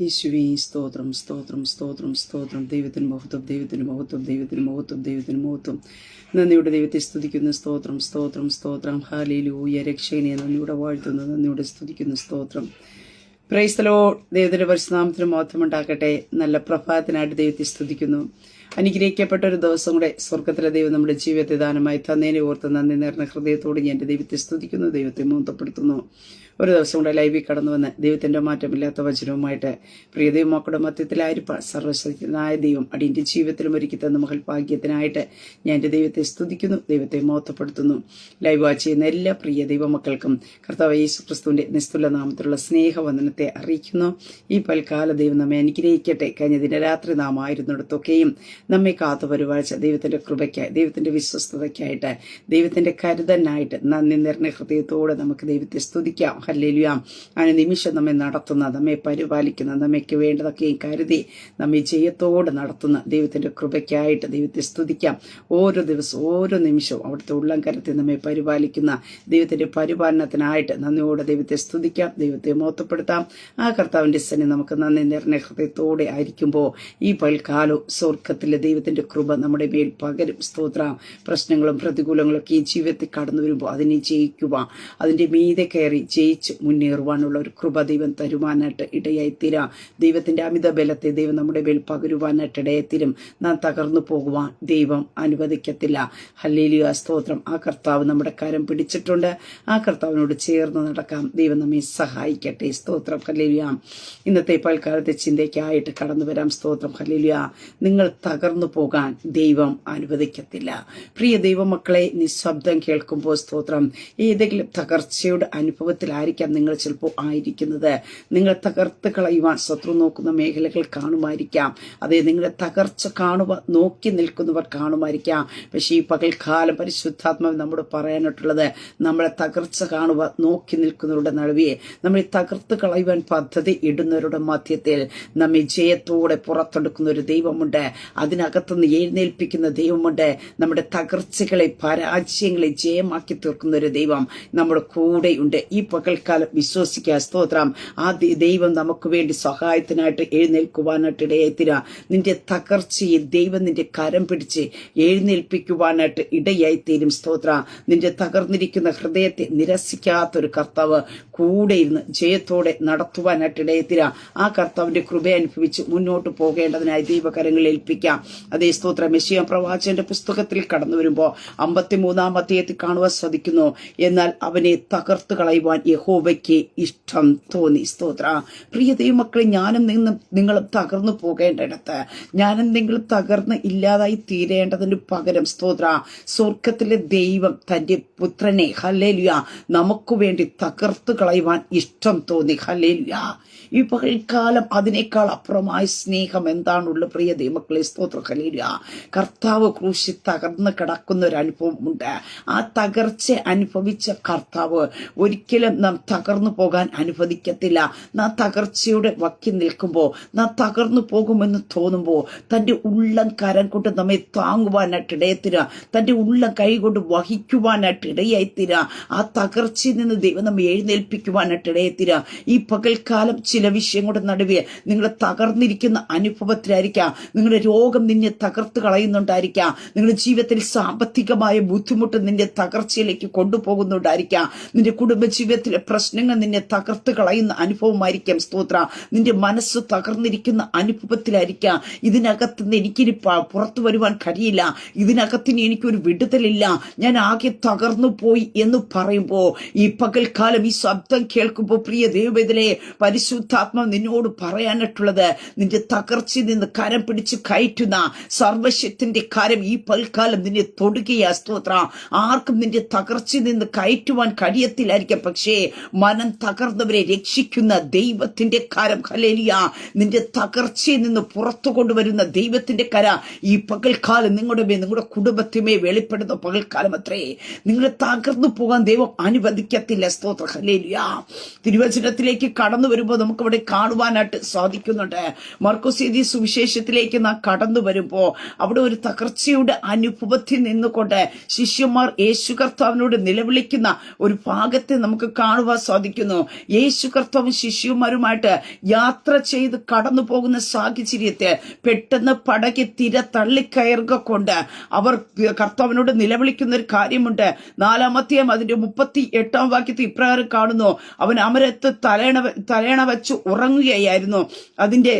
യേശുവേ സ്തോത്രം സ്തോത്രം സ്തോത്രം സ്തോത്രം. ദൈവത്തിന് മഹത്വം ദൈവത്തിന് മഹത്വം ദൈവത്തിന് മഹത്വം ദൈവത്തിന് മഹത്വം. നന്ദിയുടെ ദൈവത്തെ സ്തുതിക്കുന്ന സ്തോത്രം സ്തോത്രം സ്തോത്രം. ഹാലിലൂയ രക്ഷകനെ നന്ദിയുടെ വാഴ്ത്തുന്ന നന്ദിയുടെ സ്തുതിക്കുന്ന സ്തോത്രം. പ്രൈസ്തലോ ദൈവത്തിന്റെ പരിശുനാമത്തിന് മഹത്വം ഉണ്ടാക്കട്ടെ നല്ല പ്രഭാതത്തിനായിട്ട് ദൈവത്തെ സ്തുതിക്കുന്നു. അനുഗ്രഹിക്കപ്പെട്ട ഒരു ദിവസം കൂടെ സ്വർഗത്തിലെ ദൈവം നമ്മുടെ ജീവിതത്തെ ദാനമായി തന്നേനെ ഓർത്ത് നന്ദി നേർന്ന ഹൃദയത്തോട് ഞാൻ എന്റെ ദൈവത്തെ സ്തുതിക്കുന്നു ദൈവത്തെ മൂത്തപ്പെടുത്തുന്നു ഒരു ദിവസം കൂടെ ലൈവിൽ കടന്നു വന്ന് ദൈവത്തിന്റെ മാറ്റമില്ലാത്ത വചനവുമായിട്ട് പ്രിയ ദൈവമക്കളുടെ മധ്യത്തിലായിരിക്കും സർവശക്തനായ ദൈവം അടിയന്റെ ജീവിതത്തിലും ഒരുക്കി തന്ന മകൾ ഭാഗ്യത്തിനായിട്ട് ഞാൻ എന്റെ ദൈവത്തെ സ്തുതിക്കുന്നു ദൈവത്തെ മോത്തപ്പെടുത്തുന്നു ലൈവ് വാച്ച് ചെയ്യുന്ന എല്ലാ പ്രിയ ദൈവമക്കൾക്കും കർത്താവ് യേശു ക്രിസ്തുവിന്റെ നിസ്തുല നാമത്തിലുള്ള സ്നേഹവന്ദനത്തെ അറിയിക്കുന്നു. ഈ പൽക്കാല ദൈവം നമ്മെ അനുഗ്രഹിക്കട്ടെ. കഴിഞ്ഞ ദിനരാത്രി നാം ആയിരുന്നിടത്തൊക്കെയും നമ്മെ കാത്തു വരുവാഴ്ച ദൈവത്തിന്റെ കൃപയ്ക്കായി ദൈവത്തിന്റെ വിശ്വസ്തതയ്ക്കായിട്ട് ദൈവത്തിന്റെ കരുതനായിട്ട് നന്ദി നിറഞ്ഞ ഹൃദയത്തോടെ നമുക്ക് ദൈവത്തെ സ്തുതിക്കാം. ഹല്ലേലുയ. അങ്ങനെ നിമിഷം നമ്മെ നടത്തുന്ന നമ്മെ പരിപാലിക്കുന്ന നമ്മയ്ക്ക് വേണ്ടതൊക്കെയും കരുതി നമ്മെ ജയത്തോടെ നടത്തുന്ന ദൈവത്തിന്റെ കൃപയ്ക്കായിട്ട് ദൈവത്തെ സ്തുതിക്കാം. ഓരോ ദിവസവും ഓരോ നിമിഷവും അവിടുത്തെ ഉള്ളം കരുത്തി നമ്മെ പരിപാലിക്കുന്ന ദൈവത്തിന്റെ പരിപാലനത്തിനായിട്ട് നന്ദിയോടെ ദൈവത്തെ സ്തുതിക്കാം ദൈവത്തെ മോത്തപ്പെടുത്താം ആ കർത്താവിന്റെ സന്നി നമുക്ക് നന്ദി നിറഞ്ഞ ഹൃദയത്തോടെ ആയിരിക്കുമ്പോൾ ഈ പൽക്കാലവും സ്വർഗത്തിലെ ദൈവത്തിന്റെ കൃപ നമ്മുടെ മേൽ പകരും. സ്തോത്ര. പ്രശ്നങ്ങളും പ്രതികൂലങ്ങളൊക്കെ ഈ ജീവിതത്തിൽ കടന്നു വരുമ്പോൾ അതിനെ ജയിക്കുക അതിന്റെ മീതെ കയറി ജയിച്ച് മുന്നേറുവാനുള്ള ഒരു കൃപ ദൈവം തരുവാനായിട്ട് ഇടയായി തീരാം ദൈവത്തിന്റെ അമിത ബലത്തെ ദൈവം നമ്മുടെ മേൽ പകരുവാനായിട്ട് ഇടയായി തീരും നാം തകർന്നു പോകുവാൻ ദൈവം അനുവദിക്കത്തില്ല. ഹല്ലേലിയ സ്തോത്രം. ആ കർത്താവ് നമ്മുടെ കരം പിടിച്ചിട്ടുണ്ട്. ആ കർത്താവിനോട് ചേർന്ന് നടക്കാം. ദൈവം നമ്മെ സഹായിക്കട്ടെ. സ്തോത്രം. ഹല്ലേലിയ. ഇന്നത്തെ പൽക്കാലത്തെ ചിന്തയ്ക്കായിട്ട് കടന്നു വരാം. സ്തോത്രം. ഹല്ലേലിയ. നിങ്ങൾ തകർന്നു പോകാൻ ദൈവം അനുവദിക്കത്തില്ല. പ്രിയ ദൈവമക്കളെ നിശബ്ദം കേൾക്കുമ്പോൾ സ്തോത്രം. ഏതെങ്കിലും തകർച്ചയുടെ അനുഭവത്തിലായിരിക്കാം നിങ്ങൾ ചിലപ്പോൾ ആയിരിക്കുന്നത്. നിങ്ങൾ തകർത്ത് കളയുവാൻ ശത്രു നോക്കുന്ന മേഖലകൾ കാണുമായിരിക്കാം. അതെ നിങ്ങളെ തകർച്ച കാണുക നോക്കി നിൽക്കുന്നവർ കാണുമായിരിക്കാം. പക്ഷേ ഈ പകൽക്കാലം പരിശുദ്ധാത്മാവ് നമ്മോട് പറയാനായിട്ടുള്ളത് നമ്മളെ തകർച്ച കാണുക നോക്കി നിൽക്കുന്നവരുടെ നടുവിയെ നമ്മളെ തകർത്ത് കളയുവാൻ പദ്ധതി ഇടുന്നവരുടെ മധ്യത്തിൽ നമ്മെ ജയത്തോടെ പുറത്തെടുക്കുന്ന ഒരു ദൈവമുണ്ട്. അതിനകത്തുനിന്ന് എഴുന്നേൽപ്പിക്കുന്ന ദൈവമുണ്ട്. നമ്മുടെ തകർച്ചകളെ പരാജയങ്ങളെ ജയമാക്കി തീർക്കുന്ന ഒരു ദൈവം നമ്മുടെ കൂടെയുണ്ട്. ഈ പകൽക്കാലം വിശ്വസിക്കുക സ്തോത്രം. ആ ദൈവം നമുക്ക് വേണ്ടി സഹായത്തിനായിട്ട് എഴുന്നേൽക്കുവാനായിട്ട് ഇടയായിത്തീരുക നിന്റെ തകർച്ചയെ ദൈവം നിന്റെ കരം പിടിച്ച് എഴുന്നേൽപ്പിക്കുവാനായിട്ട് ഇടയായിത്തീരും സ്തോത്ര. നിന്റെ തകർന്നിരിക്കുന്ന ഹൃദയത്തെ നിരസിക്കാത്തൊരു കർത്താവ് കൂടെ ഇരുന്ന് ജയത്തോടെ നടത്തുവാനായിട്ട് ഇടയത്തിരാ ആ കർത്താവിന്റെ കൃപ അനുഭവിച്ച് മുന്നോട്ട് പോകേണ്ടതിനായി ദൈവകരങ്ങൾ ഏൽപ്പിക്കാം. അതേ സ്തോത്ര. മെസ്സിയ പ്രവാചകന്റെ പുസ്തകത്തിൽ കടന്നു വരുമ്പോൾ അമ്പത്തിമൂന്നാം അധ്യായത്തിൽ കാണുവാൻ ശ്രദ്ധിക്കുന്നു. എന്നാൽ അവനെ തകർത്ത് കളയുവാൻ യഹോവയ്ക്ക് ഇഷ്ടം തോന്നി. സ്തോത്ര. പ്രിയ ദൈവമക്കളെ ഞാനും നിങ്ങൾ നിങ്ങളും തകർന്നു പോകേണ്ടിടത്ത് ഞാനും നിങ്ങൾ തകർന്ന് ഇല്ലാതായി തീരേണ്ടതിന് പകരം സ്തോത്ര. സ്വർഗത്തിലെ ദൈവം തന്റെ പുത്രനെ ഹല്ലേലുയ നമുക്ക് വേണ്ടി തകർത്ത് കളയുവാൻ ഇഷ്ടം തോന്നി. ഹല്ലേലുയ. ഈ പകൽക്കാലം അതിനേക്കാൾ അപ്പുറമായ സ്നേഹം എന്താണുള്ള പ്രിയ ദൈവമക്കളെ സ്തോത്ര. കലീര കർത്താവ് ക്രൂശി തകർന്ന് കിടക്കുന്ന ഒരു അനുഭവമുണ്ട്. ആ തകർച്ച അനുഭവിച്ച കർത്താവ് ഒരിക്കലും നാം തകർന്നു പോകാൻ അനുവദിക്കത്തില്ല. നാം തകർച്ചയുടെ വക്കി നിൽക്കുമ്പോൾ നാം തകർന്നു പോകുമെന്ന് തോന്നുമ്പോൾ തന്റെ ഉള്ളം കരം കൊണ്ട് നമ്മെ താങ്ങുവാനായിട്ട് ഇടയത്തിര. തന്റെ ഉള്ളം കൈ കൊണ്ട് വഹിക്കുവാനായിട്ട് ഇടയായിത്തീര. ആ തകർച്ചയിൽ നിന്ന് ദൈവം നമ്മെ എഴുന്നേൽപ്പിക്കുവാനായിട്ട് ഇടയത്തിര ഈ പകൽക്കാലം ചില വിഷയങ്ങളുടെ നടുവേ നിങ്ങൾ തകർന്നിരിക്കുന്ന അനുഭവത്തിലായിരിക്കാം. നിങ്ങളുടെ രോഗം നിന്നെ തകർത്ത് കളയുന്നുണ്ടായിരിക്കാം. നിങ്ങളുടെ ജീവിതത്തിൽ സാമ്പത്തികമായ ബുദ്ധിമുട്ട് നിന്റെ തകർച്ചയിലേക്ക് കൊണ്ടുപോകുന്നുണ്ടായിരിക്കാം. നിന്റെ കുടുംബജീവിതത്തിലെ പ്രശ്നങ്ങൾ നിന്നെ തകർത്ത് കളയുന്ന അനുഭവമായിരിക്കാം. സ്തോത്ര. നിന്റെ മനസ്സ് തകർന്നിരിക്കുന്ന അനുഭവത്തിലായിരിക്കാം. ഇതിനകത്ത് നിന്ന് എനിക്കിനി പുറത്തു വരുവാൻ കഴിയില്ല. ഇതിനകത്തിന് എനിക്കൊരു വിടുതലില്ല. ഞാൻ ആകെ തകർന്നു പോയി എന്ന് പറയുമ്പോ ഈ പകൽക്കാലം ഈ ശബ്ദം കേൾക്കുമ്പോൾ പ്രിയ ദൈവത്തിലെ പരിശുദ്ധാത്മ നിന്നോട് പറയാനായിട്ടുള്ളത് നിന്റെ തകർച്ചയിൽ നിന്ന് കരം പിടിച്ച് കയറ്റുന്ന സർവശക്തിന്റെ കരം ഈ പൽക്കാലം നിന്നെ തൊടുകയാ സ്തോത്ര. ആർക്കും നിന്റെ തകർച്ചയിൽ നിന്ന് കയറ്റുവാൻ കഴിയത്തില്ലായിരിക്കാം. പക്ഷേ മനം തകർന്നവരെ രക്ഷിക്കുന്ന ദൈവത്തിന്റെ കരം ഹലേലിയ നിന്റെ തകർച്ചയിൽ നിന്ന് പുറത്തു കൊണ്ടുവരുന്ന ദൈവത്തിന്റെ കര ഈ പകൽക്കാലം നിങ്ങളുടെ മേൽ നിങ്ങളുടെ കുടുംബത്തിമേ വെളിപ്പെടുന്ന പകൽക്കാലം അത്രേ നിങ്ങളെ തകർന്നു പോകാൻ ദൈവം അനുവദിക്കത്തില്ല സ്തോത്ര ഹലേലിയ തിരുവചനത്തിലേക്ക് കടന്നു വരുമ്പോൾ നമുക്ക് ഇവിടെ കാണുവാനായിട്ട് സാധിക്കുന്നുണ്ട്. മർക്കുസീതി സുവിശേഷത്തിലേക്ക് നാം കടന്നു വരുമ്പോൾ അവിടെ ഒരു തകർച്ചയുടെ അനുഭവത്തിൽ നിന്നുകൊണ്ട് ശിഷ്യന്മാർ യേശു കർത്താവിനോട് നിലവിളിക്കുന്ന ഒരു ഭാഗത്തെ നമുക്ക് കാണുവാൻ സാധിക്കുന്നു. യേശു കർത്താവും ശിഷ്യന്മാരുമായിട്ട് യാത്ര ചെയ്ത് കടന്നു പോകുന്ന സാഹചര്യത്തെ പെട്ടെന്ന് പടകി തിര തള്ളിക്കയറുക കൊണ്ട് അവർ കർത്താവിനോട് നിലവിളിക്കുന്ന ഒരു കാര്യമുണ്ട്. നാലാമത്തെയും അതിന്റെ മുപ്പത്തി എട്ടാം വാക്യത്തിൽ ഇപ്രകാരം കാണുന്നു. അവൻ അമരത്ത് തലേണ തലേണ വെച്ച് ഉറങ്ങുകയായിരുന്നു. അതിന്റെ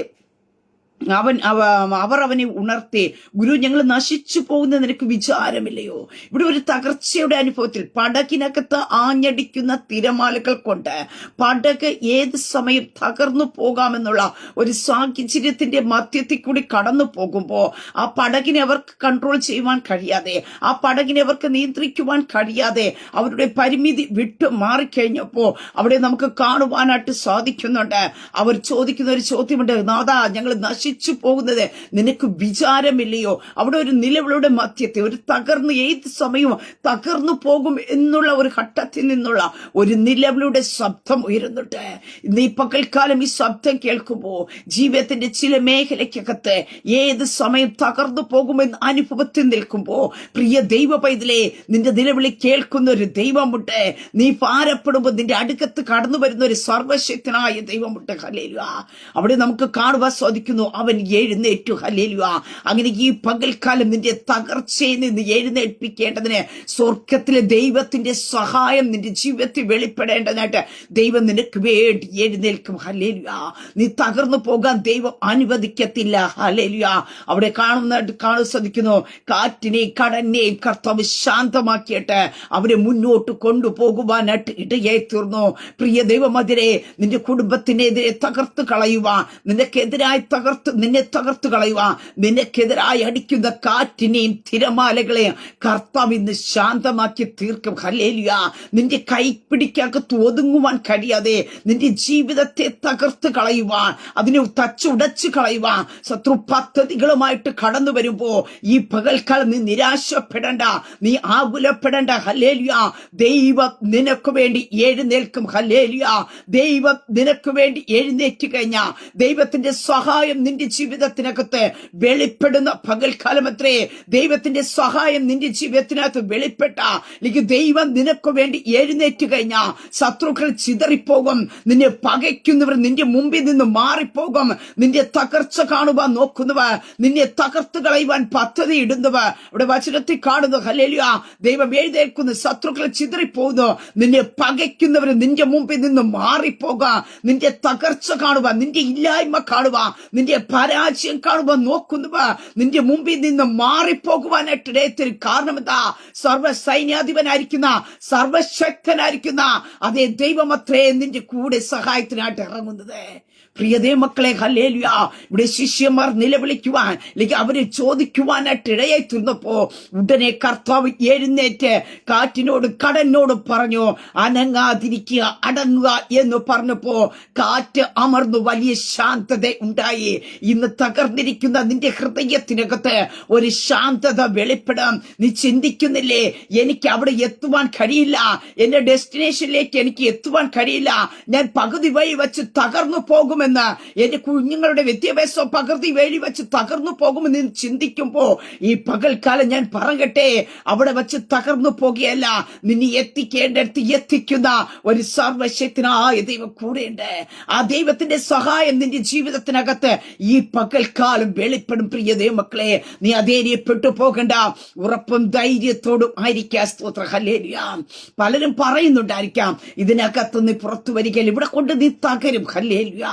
അവൻ അവ- അവർ അവനെ ഉണർത്തി ഗുരു ഞങ്ങൾ നശിച്ചു പോകുന്ന നിനക്ക് വിചാരമില്ലയോ? ഇവിടെ ഒരു തകർച്ചയുടെ അനുഭവത്തിൽ പടകിനകത്ത് ആഞ്ഞടിക്കുന്ന തിരമാലകൾ കൊണ്ട് പടക് ഏത് സമയം തകർന്നു പോകാമെന്നുള്ള ഒരു സാഹചര്യത്തിന്റെ മധ്യത്തിൽ കൂടി കടന്നു പോകുമ്പോൾ ആ പടകിനെ അവർക്ക് കൺട്രോൾ ചെയ്യുവാൻ കഴിയാതെ ആ പടകിനെ അവർക്ക് നിയന്ത്രിക്കുവാൻ കഴിയാതെ അവരുടെ പരിമിതി വിട്ടു മാറിക്കഴിഞ്ഞപ്പോ അവിടെ നമുക്ക് കാണുവാനായിട്ട് സാധിക്കുന്നുണ്ട്. അവർ ചോദിക്കുന്ന ഒരു ചോദ്യമുണ്ട് നാദാ ഞങ്ങൾ നശിച്ചു പോകുന്നത് നിനക്ക് വിചാരമില്ലയോ? അവിടെ ഒരു നിലവിളുടെ മധ്യത്തെ ഒരു തകർന്ന് ഏത് സമയവും തകർന്നു പോകും എന്നുള്ള ഒരു ഘട്ടത്തിൽ നിന്നുള്ള ഒരു നിലവിളുടെ ശബ്ദം ഉയരുന്നുണ്ട്. ഇന്ന് ഈ പകൽക്കാലം ഈ ശബ്ദം കേൾക്കുമ്പോൾ ജീവിതത്തിന്റെ ചില മേഖലയ്ക്കകത്ത് ഏത് സമയം തകർന്നു പോകുമെന്ന് അനുഭവത്തിൽ നിൽക്കുമ്പോൾ പ്രിയ ദൈവ പൈതലേ നിന്റെ നിലവിളി കേൾക്കുന്ന ഒരു ദൈവമുണ്ട്. നീ ഭാരപ്പെടുമ്പോൾ നിന്റെ അടുക്കത്ത് കടന്നു വരുന്ന ഒരു സർവശക്തനായ ദൈവമുണ്ട്. ഹലേലുക അവിടെ നമുക്ക് കാണുവാൻ സാധിക്കുന്നു അവൻ എഴുന്നേറ്റു. ഹലേലുക അങ്ങനെ ഈ പകൽക്കാലം നിന്റെ തകർച്ചയിൽ നിന്ന് എഴുന്നേൽപ്പിക്കേണ്ടതിന് സ്വർഗത്തിലെ ദൈവത്തിന്റെ സഹായം നിന്റെ ജീവിതത്തിൽ വെളിപ്പെടേണ്ടതായിട്ട് ദൈവം നിനക്ക് വേണ്ടി എഴുന്നേൽക്കും. ഹലേലുക നീ തകർന്നു പോകാൻ ദൈവം അനുവദിക്കത്തില്ല. ഹലേലുക അവിടെ കാണുന്ന കാണു സാധിക്കുന്നു. കാറ്റിനെയും കടലിനെയും കർത്താവ് ശാന്തമാക്കിയിട്ട് അവരെ മുന്നോട്ട് കൊണ്ടുപോകുവാനായിട്ട് ഇടയായി തീർന്നു. പ്രിയ ദൈവമതിരെ നിന്റെ കുടുംബത്തിനെതിരെ തകർത്ത് കളയുവാൻ നിനക്കെതിരായി തകർത്ത് നിന്നെ തകർത്തു കളയുക നിനക്കെതിരായി അടിക്കുന്ന കാറ്റിനെയും തിരമാലകളെയും കർത്താവ് ഇന്ന് ശാന്തമാക്കി തീർക്കും. ഹലേലിയ നിന്റെ കൈ പിടിക്കാൻ ഒതുങ്ങുവാൻ കഴിയാതെ നിന്റെ ജീവിതത്തെ തകർത്ത് കളയുവാൻ അതിനെ തച്ചുടച്ചു കളയുവാൻ ശത്രു പദ്ധതികളുമായിട്ട് കടന്നു വരുമ്പോ ഈ പകൽക്കാലം നീ നിരാശപ്പെടണ്ട നീ ആകുലപ്പെടേണ്ട. ഹലേലിയ ദൈവം നിനക്ക് വേണ്ടി എഴുന്നേൽക്കും. ഹലേലിയ ദൈവം നിനക്ക് വേണ്ടി എഴുന്നേറ്റ് കഴിഞ്ഞ ദൈവത്തിന്റെ സഹായം നിന്റെ ജീവിതത്തിനകത്ത് വെളിപ്പെടുന്ന പകൽക്കാലം അത്രേ ദൈവത്തിന്റെ സഹായം നിന്റെ ജീവിതത്തിനകത്ത് വെളിപ്പെട്ട അല്ലെങ്കിൽ ദൈവം നിനക്ക് വേണ്ടി എഴുന്നേറ്റ് കഴിഞ്ഞ ശത്രുക്കൾ ചിതറിപ്പോകും നിന്നെ പകയ്ക്കുന്നവർ നിന്റെ മുമ്പിൽ നിന്ന് മാറിപ്പോകും നിന്റെ തകർച്ച കാണുവാൻ നോക്കുന്നവ നിന്നെ തകർത്ത് കളയുവാൻ പദ്ധതി ഇടുന്നവ. ഇവിടെ വചനത്തിൽ കാണുന്നു ഹലേലിയ ദൈവം എഴുതേൽക്കുന്ന ശത്രുക്കൾ ചിതറിപ്പോകുന്നു നിന്നെ പകയ്ക്കുന്നവർ നിന്റെ മുമ്പിൽ നിന്ന് മാറിപ്പോകാം നിന്റെ തകർച്ച കാണുക നിന്റെ ഇല്ലായ്മ കാണുക നിന്റെ പരാജയം കാണുക നോക്കുന്നവ നിന്റെ മുമ്പിൽ നിന്ന് മാറിപ്പോകുവാനായിട്ട് ഇടയത്തിൽ കാരണം എന്താ സർവ സൈന്യാധിപനായിരിക്കുന്ന സർവശക്തനായിരിക്കുന്ന അതേ ദൈവമത്രേ നിന്റെ കൂടെ സഹായത്തിനായിട്ട് ഇറങ്ങുന്നത്. പ്രിയതേ മക്കളെ ഹല്ലേലുയ. ഇവിടെ ശിഷ്യന്മാർ നിലവിളിക്കുവാൻ അല്ലെങ്കിൽ അവരെ ചോദിക്കുവാനായിട്ട് ഇടയായി ഉടനെ കർത്താവ് എഴുന്നേറ്റ് കാറ്റിനോട് കടലിനോട് പറഞ്ഞു അനങ്ങാതിരിക്കുക അടങ്ങുക എന്ന് പറഞ്ഞപ്പോ കാറ്റ് അമർന്നു വലിയ ശാന്തത ഉണ്ടായി. ഇന്ന് തകർന്നിരിക്കുന്ന നിന്റെ ഹൃദയത്തിനകത്ത് ഒരു ശാന്തത വെളിപ്പെടാം. നീ ചിന്തിക്കുന്നില്ലേ? എനിക്ക് അവിടെ എത്തുവാൻ കഴിയില്ല. എന്റെ ഡെസ്റ്റിനേഷനിലേക്ക് എനിക്ക് എത്തുവാൻ കഴിയില്ല. ഞാൻ പകുതി വഴി വെച്ച് തകർന്നു പോകുമെന്ന്. എന്റെ കുഞ്ഞുങ്ങളുടെ വിദ്യാഭ്യാസം പകുതി വഴി വെച്ച് തകർന്നു പോകുമെന്ന് നീ ചിന്തിക്കുമ്പോ ഈ പകൽക്കാലം ഞാൻ പറയട്ടെ. അവിടെ വെച്ച് തകർന്നു പോകുകയല്ല. നിന്നെ എത്തിക്കേണ്ടടുത്ത് എത്തിക്കുന്ന ഒരു സർവശക്തിനായ ദൈവം കൂടെയുണ്ട്. ആ ദൈവത്തിന്റെ സഹായം നിന്റെ ജീവിതത്തിനകത്ത് ഈ പകൽക്കാലം വെളിപ്പെടും പ്രിയ ദൈവമക്കളെ നീ അധൈര്യപ്പെട്ടു പോകണ്ട. ഉറപ്പും ധൈര്യത്തോടും ആയിരിക്കാം. സ്തോത്ര. ഹലേലിയ പലരും പറയുന്നുണ്ടായിരിക്കാം ഇതിനകത്ത് നീ പുറത്തു വരികയില്ല. ഇവിടെ കൊണ്ട് നീ തകരും. ഹല്ലേലിയ.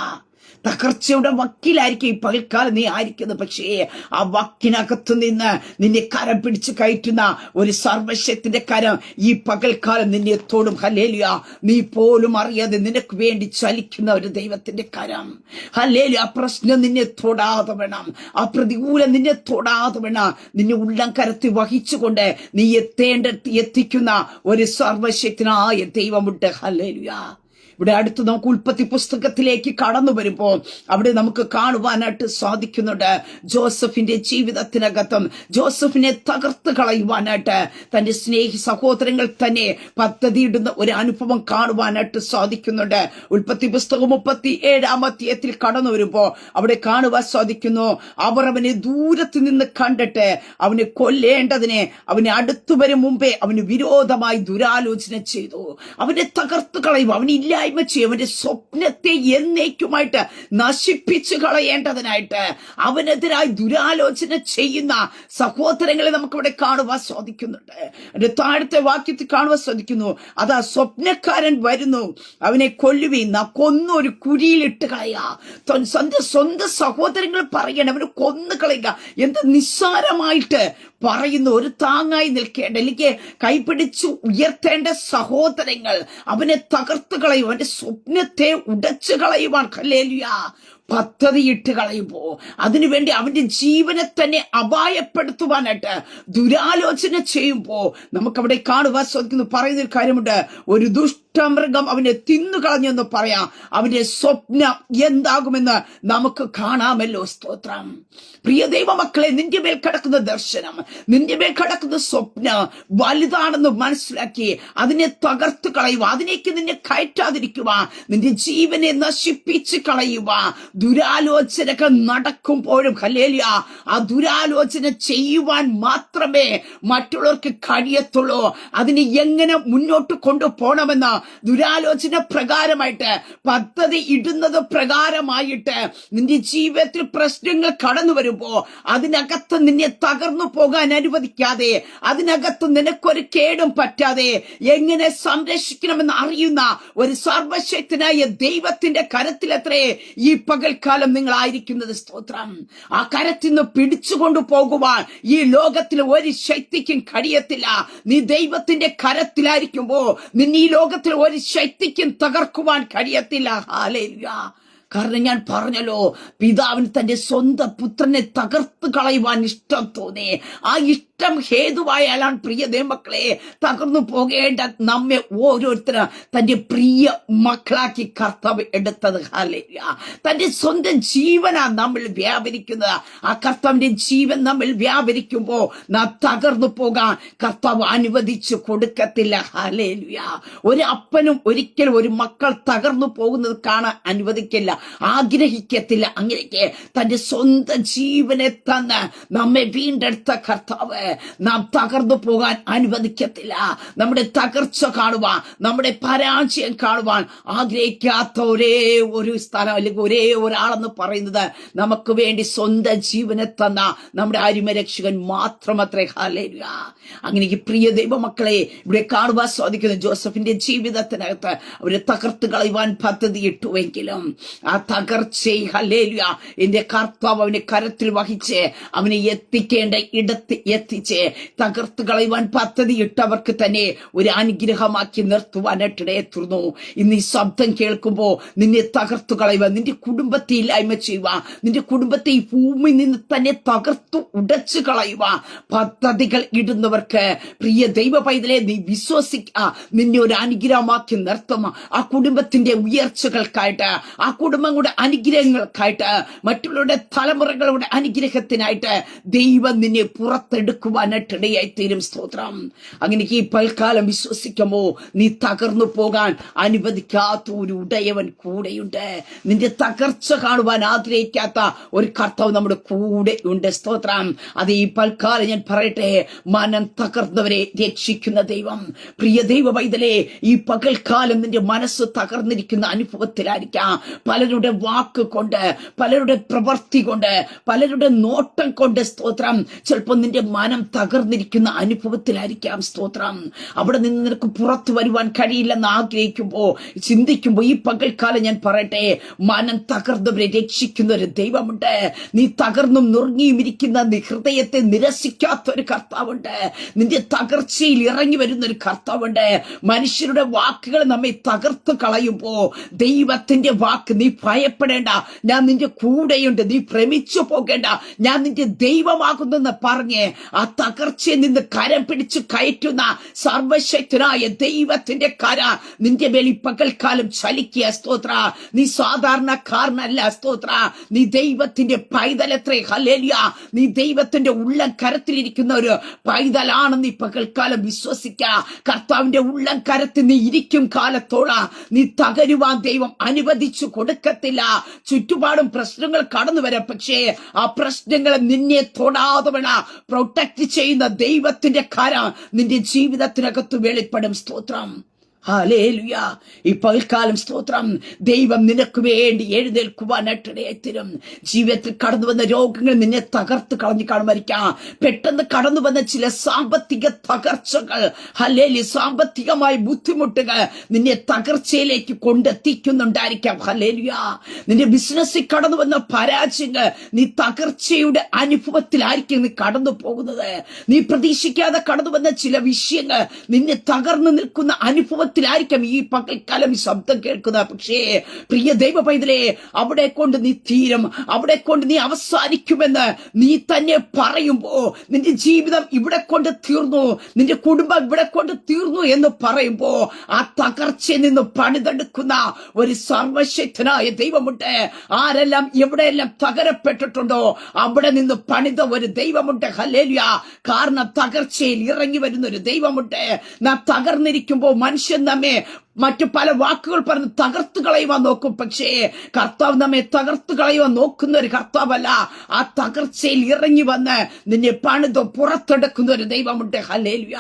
തകർച്ചയുടെ വക്കിലായിരിക്കും ഈ പകൽക്കാലം നീ ആയിരിക്കുന്നത്. പക്ഷേ ആ വക്കിനകത്ത് നിന്ന് നിന്നെ കരം പിടിച്ച് കയറ്റുന്ന ഒരു സർവശക്തിന്റെ കരം ഈ പകൽക്കാലം നിന്നെ എത്തോടും ഹലേലിയ നീ പോലും അറിയാതെ നിനക്ക് വേണ്ടി ചലിക്കുന്ന ഒരു ദൈവത്തിന്റെ കരം. ഹലേലി ആ പ്രശ്നം നിന്നെ തൊടാതെ വേണം. ആ പ്രതികൂലം നിന്നെ തൊടാതെ വേണം. നിന്നെ ഉള്ളം കരത്തി വഹിച്ചുകൊണ്ട് നീ എത്തേണ്ട എത്തിക്കുന്ന ഒരു സർവശക്തനായ ദൈവമുണ്ട്. ഹല്ലേലിയ. ഇവിടെ അടുത്ത് നമുക്ക് ഉൽപ്പത്തി പുസ്തകത്തിലേക്ക് കടന്നു വരുമ്പോൾ അവിടെ നമുക്ക് കാണുവാനായിട്ട് സാധിക്കുന്നുണ്ട്. ജോസഫിന്റെ ജീവിതത്തിനകത്തും ജോസഫിനെ തകർത്ത് കളയുവാനായിട്ട് തന്റെ സ്നേഹി സഹോദരങ്ങൾ തന്നെ പദ്ധതിയിടുന്ന ഒരു അനുഭവം കാണുവാനായിട്ട് സാധിക്കുന്നുണ്ട്. ഉൽപ്പത്തി പുസ്തകം മുപ്പത്തി ഏഴാം അധ്യായത്തിൽ കടന്നു വരുമ്പോൾ അവിടെ കാണുവാൻ സാധിക്കുന്നു അവർ അവനെ ദൂരത്ത് നിന്ന് കണ്ടിട്ട് അവനെ കൊല്ലേണ്ടതിനെ അവനെ അടുത്തു വരും മുമ്പേ അവന് വിരോധമായി ദുരാലോചന ചെയ്തു. അവനെ തകർത്ത് കളയും അവനെ ഇല്ലായ്മ ചെയ്യും സ്വപ്നത്തെ എന്നേക്കുമായിട്ട് നശിപ്പിച്ചു കളയേണ്ടതിനായിട്ട് അവനെതിരായി ദുരാലോചന ചെയ്യുന്ന സഹോദരങ്ങളെ നമുക്കിവിടെ കാണുവാൻ സാധിക്കുന്നുണ്ട്. അതിന്റെ താഴത്തെ വാക്യത്തിൽ കാണുവാൻ സാധിക്കുന്നു. അതാ സ്വപ്നക്കാരൻ വരുന്നു. അവനെ കൊല്ലുവീന്ന കൊന്നു ഒരു കുഴിയിലിട്ട് കളയുക. സ്വന്തം സ്വന്തം സഹോദരങ്ങൾ പറയണം. അവന് കൊന്നു കളയുക. എന്ത് നിസ്സാരമായിട്ട് പറയുന്ന. ഒരു താങ്ങായി നിൽക്കേണ്ട അല്ലെങ്കിൽ കൈപിടിച്ചു ഉയർത്തേണ്ട സഹോദരങ്ങൾ അവനെ തകർത്ത് കളയും അവന്റെ സ്വപ്നത്തെ ഉടച്ചു കളയുവാൻ കല്ലേലിയ പദ്ധതിയിട്ട് കളയുമ്പോ അതിനുവേണ്ടി അവന്റെ ജീവനെ തന്നെ അപായപ്പെടുത്തുവാനായിട്ട് ദുരാലോചന ചെയ്യുമ്പോ നമുക്കവിടെ കാണുവാൻ സാധിക്കുന്നു. പറയുന്നൊരു കാര്യമുണ്ട്. ഒരു ദുഷ്ടമൃഗം അവനെ തിന്നു കളഞ്ഞെന്ന് പറയാം. അവന്റെ സ്വപ്നം എന്താകുമെന്ന് നമുക്ക് കാണാമല്ലോ സ്തോത്രം. പ്രിയ ദൈവമക്കളെ നിന്റെ മേൽ കിടക്കുന്ന ദർശനം നിന്റെ മേൽ കിടക്കുന്ന സ്വപ്നം വലുതാണെന്ന് മനസ്സിലാക്കി അതിനെ തകർത്ത് കളയുക അതിനേക്ക് നിന്നെ കയറ്റാതിരിക്കുക നിന്റെ ജീവനെ നശിപ്പിച്ച് കളയുക ദുരാലോചനകൾ നടക്കുമ്പോഴും ഹലേലിയ ആ ദുരാലോചന ചെയ്യുവാൻ മാത്രമേ മറ്റുള്ളവർക്ക് കഴിയത്തുള്ളൂ. അതിനെ എങ്ങനെ മുന്നോട്ട് കൊണ്ടുപോകണമെന്ന് ദുരാലോചന പ്രകാരമായിട്ട് പദ്ധതി ഇടുന്നത് പ്രകാരമായിട്ട് നിന്റെ ജീവിതത്തിൽ പ്രശ്നങ്ങൾ കടന്നു വരുമ്പോ അതിനകത്ത് നിന്നെ തകർന്നു പോകാൻ അനുവദിക്കാതെ അതിനകത്ത് നിനക്കൊരു കേടും പറ്റാതെ എങ്ങനെ സംരക്ഷിക്കണമെന്ന് അറിയുന്ന ഒരു സർവശക്തനായ ദൈവത്തിന്റെ കരത്തിലത്രേ ഈ പകൽക്കാലം നിങ്ങളായിരിക്കുന്നത് സ്തോത്രം. ആ കരത്തിൽ നിന്ന് പിടിച്ചുകൊണ്ടു പോകുവാൻ ഈ ലോകത്തിൽ ഒരു ശക്തിക്കും കഴിയത്തില്ല നീ ദൈവത്തിന്റെ കരത്തിലായിരിക്കുമ്പോ നിന്നെ ലോകത്തിൽ ഒരു ശക്തിക്കും തകർക്കുവാൻ കഴിയത്തില്ല. ഹാലേലുയ കാരണം ഞാൻ പറഞ്ഞല്ലോ പിതാവിന് തന്റെ സ്വന്തം പുത്രനെ തകർത്ത് കളയുവാൻ ഇഷ്ടം തോന്നി. ആ ഇഷ്ടം ഹേതുവായാലാണ് പ്രിയ ദൈവമക്കളെ തകർന്നു പോകേണ്ട നമ്മെ ഓരോരുത്തരും തന്റെ പ്രിയ മക്കളാക്കി കർത്താവ് എടുത്തത്. തന്റെ സ്വന്തം ജീവനാ നമ്മൾ വ്യാപരിക്കുന്നത്. ആ കർത്താവിന്റെ ജീവൻ നമ്മൾ വ്യാപരിക്കുമ്പോ നാം തകർന്നു പോകാൻ കർത്താവ് അനുവദിച്ചു കൊടുക്കത്തില്ല. ഹാലേലുയ ഒരു അപ്പനും ഒരിക്കലും ഒരു മക്കൾ തകർന്നു പോകുന്നത് കാണാൻ അനുവദിക്കില്ല. ആഗ്രഹിക്കത്തില്ല. അങ്ങനെയൊക്കെ തന്റെ സ്വന്തം ജീവനെ തന്ന് നമ്മെ വീണ്ടെടുത്ത കർത്താവ് നാം തകർന്നു പോകാൻ അനുവദിക്കത്തില്ല. നമ്മുടെ തകർച്ച കാണുവാൻ നമ്മുടെ പരാജയം കാണുവാൻ ആഗ്രഹിക്കാത്ത ഒരേ ഒരു സ്ഥലം അല്ലെങ്കിൽ ഒരേ ഒരാളെന്ന് പറയുന്നത് നമുക്ക് വേണ്ടി സ്വന്തം ജീവനെ തന്ന നമ്മുടെ അരിമരക്ഷകൻ മാത്രമത്രേ. ഹാലേലുക അങ്ങനെ പ്രിയ ദൈവമക്കളെ ഇവിടെ കാണുവാൻ സാധിക്കുന്നു ജോസഫിന്റെ ജീവിതത്തിനകത്ത് അവരെ തകർത്ത് കളയുവാൻ പദ്ധതി ഇട്ടുവെങ്കിലും ആ തകർച്ചയെ ഹലേലുക എന്റെ കർത്താവ് അവനെ കരത്തിൽ വഹിച്ച് അവനെ എത്തിക്കേണ്ട ഇടത്ത് എത്തിച്ച് തകർത്ത് കളയുവാൻ പദ്ധതി ഇട്ടവർക്ക് തന്നെ ഒരു അനുഗ്രഹമാക്കി നിർത്തുവാനായിട്ടിടയെത്തുന്നു ഇന്ന് ഈ ശബ്ദം കേൾക്കുമ്പോൾ നിന്നെ തകർത്തു കളയുക നിന്റെ കുടുംബത്തെ ഇല്ലായ്മ ചെയ്യുക നിന്റെ കുടുംബത്തെ ഈ ഭൂമിയിൽ നിന്ന് തന്നെ തകർത്തു ഉടച്ചു കളയുക പദ്ധതികൾ ഇടുന്നവർക്ക് പ്രിയ ദൈവ പൈതലെ നീ വിശ്വസിക്ക നിന്നെ ഒരു അനുഗ്രഹമാക്കി നിർത്തും. ആ കുടുംബത്തിന്റെ ഉയർച്ചകൾക്കായിട്ട് ആ കുടുംബങ്ങളുടെ അനുഗ്രഹങ്ങൾക്കായിട്ട് മറ്റുള്ളവരുടെ തലമുറകളുടെ അനുഗ്രഹത്തിനായിട്ട് ദൈവം നിന്നെ പുറത്തെടുക്കുവാനായിട്ട് ഇടയായി തീരും സ്തോത്രം. അങ്ങനെ ഈ പൽക്കാലം വിശ്വസിക്കുമോ? നീ തകർന്നു പോകാൻ അനുവദിക്കാത്ത ഒരു ഉടയവൻ കൂടെയുണ്ട്. നിന്റെ തകർച്ച കാണുവാൻ ആഗ്രഹിക്കാത്ത ഒരു കർത്താവ് നമ്മുടെ കൂടെ ഉണ്ട്. സ്തോത്രം. അത് ഈ പൽക്കാലം ഞാൻ പറയട്ടെ മനം തകർന്നവരെ രക്ഷിക്കുന്ന ദൈവം. പ്രിയ ദൈവ വൈതലേ ഈ പകൽക്കാലം നിന്റെ മനസ്സ് തകർന്നിരിക്കുന്ന അനുഭവത്തിലായിരിക്കാം. പലരുടെ വാക്ക് കൊണ്ട് പലരുടെ പ്രവൃത്തി കൊണ്ട് പലരുടെ നോട്ടം കൊണ്ട് സ്തോത്രം. ചിലപ്പോൾ നിന്റെ മനം തകർന്നിരിക്കുന്ന അനുഭവത്തിലായിരിക്കാം സ്തോത്രം. അവിടെ നിന്ന് നിനക്ക് പുറത്തു വരുവാൻ കഴിയില്ലെന്ന് ആഗ്രഹിക്കുമ്പോ ചിന്തിക്കുമ്പോ ഈ പകൽക്കാലം ഞാൻ പറയട്ടെ മനം തകർന്നവരെ രക്ഷിക്കുന്ന ഒരു ദൈവമുണ്ട്. നീ തകർന്നും നുറുങ്ങിയും ഇരിക്കുന്ന നീ ഹൃദയത്തെ നിരസിക്കാത്ത ഒരു കർത്താവുണ്ട്. നിന്റെ തകർച്ചയിൽ ഇറങ്ങി വരുന്ന ഒരു കർത്താവുണ്ട്. മനുഷ്യരുടെ വാക്കുകൾ നമ്മെ തകർത്ത് കളയുമ്പോ ദൈവത്തിന്റെ വാക്ക് നീ ഭയപ്പെടേണ്ട. ഞാൻ നിന്റെ കൂടെയുണ്ട് നീ ഭ്രമിച്ചു പോകേണ്ട. ഞാൻ നിന്റെ ദൈവമാകുന്നെന്ന് പറഞ്ഞ് ആ ആ തകർച്ചയിൽ നിന്ന് കരം പിടിച്ച് കയറ്റുന്ന സർവശക്തനായ ദൈവത്തിന്റെ കര നിന്റെ ഈ പകൽക്കാലം ചലിക്കുക സ്തോത്ര. നീ സാധാരണക്കാരനല്ല സ്തോത്ര. നീ ദൈവത്തിന്റെ പൈതലത്രേ ഹലേലിയ നീ ദൈവത്തിന്റെ ഉള്ളം കരത്തിലിരിക്കുന്ന ഒരു പൈതലാണെന്ന് ഈ പകൽക്കാലം വിശ്വസിക്ക. കർത്താവിന്റെ ഉള്ളം കരത്തിൽ നീ ഇരിക്കും കാലത്തോളം. നീ തകരുവാൻ ദൈവം അനുവദിച്ചു കൊടുക്കത്തില്ല. ചുറ്റുപാടും പ്രശ്നങ്ങൾ കടന്നു വരാം പക്ഷേ ആ പ്രശ്നങ്ങൾ നിന്നെ തൊടാതെ വേണ. പ്രൊട്ടക്ട് ചെയ്യുന്ന ദൈവത്തിന്റെ കര നിന്റെ ജീവിതത്തിനകത്ത് വെളിപ്പെടും. സ്തോത്രം. ഹാലേലുയ. ഈ പകൽക്കാലം സ്തോത്രം. ദൈവം നിനക്ക് വേണ്ടി എഴുന്നേൽക്കുവാൻ തരും ജീവിതത്തിൽ കടന്നു വന്ന രോഗങ്ങൾ നിന്നെ തകർത്ത് കളഞ്ഞു കാണുമായിരിക്കാം പെട്ടെന്ന് കടന്നു വന്ന ചില സാമ്പത്തിക തകർച്ചകൾ ഹലേലി സാമ്പത്തികമായ ബുദ്ധിമുട്ടുകൾ നിന്നെ തകർച്ചയിലേക്ക് കൊണ്ടെത്തിക്കുന്നുണ്ടായിരിക്കാം. ഹലേലുയ നിന്റെ ബിസിനസ്സിൽ കടന്നു വന്ന പരാജയങ്ങൾ നീ തകർച്ചയുടെ അനുഭവത്തിലായിരിക്കും നീ കടന്നു പോകുന്നത്. നീ പ്രതീക്ഷിക്കാതെ കടന്നു വന്ന ചില വിഷയങ്ങൾ നിന്നെ തകർന്നു നിൽക്കുന്ന അനുഭവത്തിലായിരിക്കാം ഈ പകൽക്കാലം ഈ ശബ്ദം കേൾക്കുന്നത്. പക്ഷേ പ്രിയ ദൈവ പൈതലെ അവിടെ കൊണ്ട് നീ തീരും. അവിടെ കൊണ്ട് നീ അവസാനിക്കുമെന്ന് നീ തന്നെ പറയുമ്പോ നിന്റെ ജീവിതം ഇവിടെ കൊണ്ട് തീർന്നു. നിന്റെ കുടുംബം ഇവിടെ കൊണ്ട് തീർന്നു എന്ന് പറയുമ്പോ ആ തകർച്ചയിൽ നിന്ന് പണിതെടുക്കുന്ന ഒരു സർവശക്തനായ ദൈവമുണ്ട്. ആരെല്ലാം എവിടെയെല്ലാം തകരപ്പെട്ടിട്ടുണ്ടോ അവിടെ നിന്ന് പണിത ഒരു ദൈവമുണ്ട്. ഹലേലിയ കാരണം തകർച്ചയിൽ ഇറങ്ങി വരുന്ന ഒരു ദൈവമുണ്ട്. നാം തകർന്നിരിക്കുമ്പോൾ മനുഷ്യൻ നമ്മെ മറ്റു പല വാക്കുകൾ പറഞ്ഞ് തകർത്ത് കളയുവാൻ നോക്കും. പക്ഷേ കർത്താവ് നമ്മെ തകർത്ത് കളയുവാൻ നോക്കുന്ന ഒരു കർത്താവല്ല. ആ തകർച്ചയിൽ ഇറങ്ങി വന്ന് നിന്നെ പണിത് പുറത്തെടുക്കുന്ന ഒരു ദൈവമുണ്ട്. ഹലേലിയ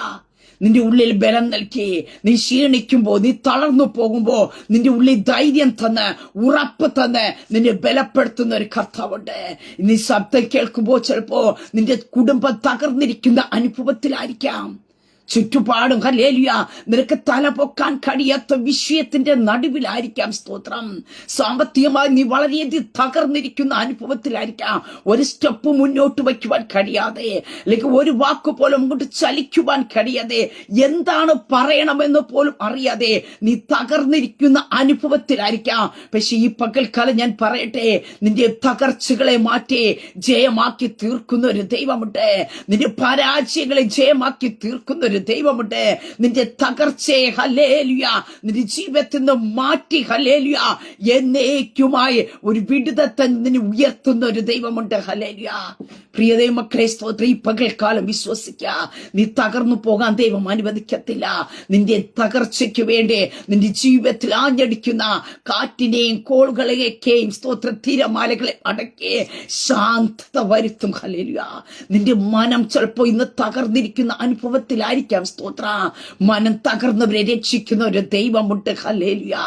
നിന്റെ ഉള്ളിൽ ബലം നൽകി. നീ ക്ഷീണിക്കുമ്പോ നീ തളർന്നു പോകുമ്പോ നിന്റെ ഉള്ളിൽ ധൈര്യം തന്ന് ഉറപ്പ് തന്ന് നിന്നെ ബലപ്പെടുത്തുന്ന ഒരു കർത്താവുണ്ട്. നീ ശബ്ദം കേൾക്കുമ്പോ ചിലപ്പോ നിന്റെ കുടുംബം തകർന്നിരിക്കുന്ന അനുഭവത്തിലായിരിക്കാം. ചുറ്റുപാടും ഹലേലിയ നിനക്ക് തല പൊക്കാൻ കഴിയാത്ത വിഷയത്തിന്റെ നടുവിലായിരിക്കാം സ്തോത്രം. സാമ്പത്തികമായി നീ വളരെയധികം തകർന്നിരിക്കുന്ന അനുഭവത്തിലായിരിക്കാം. ഒരു സ്റ്റെപ്പ് മുന്നോട്ട് വയ്ക്കുവാൻ കഴിയാതെ അല്ലെങ്കിൽ ഒരു വാക്ക് പോലും അങ്ങോട്ട് ചലിക്കുവാൻ കഴിയാതെ എന്താണ് പറയണമെന്ന് പോലും അറിയാതെ നീ തകർന്നിരിക്കുന്ന അനുഭവത്തിലായിരിക്കാം. പക്ഷെ ഈ പകൽക്കാല ഞാൻ പറയട്ടെ നിന്റെ തകർച്ചകളെ മാറ്റി ജയമാക്കി തീർക്കുന്ന ഒരു ദൈവമുണ്ട്. നിന്റെ പരാജയങ്ങളെ ജയമാക്കി തീർക്കുന്ന ഒരു ദൈവമുണ്ട്. നിന്റെ തകർച്ചയെ ഹലേലുയ നിന്റെ ജീവിതത്തിൽ നിന്ന് മാറ്റി ഹലേലുയ എന്നേക്കുമായി ഒരു വിടുതത്തെ നിന്നെ ഉയർത്തുന്ന ഒരു ദൈവമുണ്ട്. ഹലേലുയ പ്രിയ ദൈവമക്കളെ സ്തോത്രം. ഈ പകൽക്കാലം വിശ്വസിക്ക. നീ തകർന്നു പോകാൻ ദൈവം അനുവദിക്കത്തില്ല. നിന്റെ തകർച്ചയ്ക്ക് വേണ്ടി നിന്റെ ജീവിതത്തിൽ ആഞ്ഞടിക്കുന്ന കാറ്റിനെയും കോളുകളെയൊക്കെയും സ്തോത്ര തിരമാലകളെ അടക്കി ശാന്തത വരുത്തും. ഹലേലുയ നിന്റെ മനം ചിലപ്പോ ഇന്ന് തകർന്നിരിക്കുന്ന അനുഭവത്തിലായിരിക്കാം. സ്തോത്ര. മനം തകർന്നവരെ രക്ഷിക്കുന്ന ഒരു ദൈവമുണ്ട്. ഹലേലിയ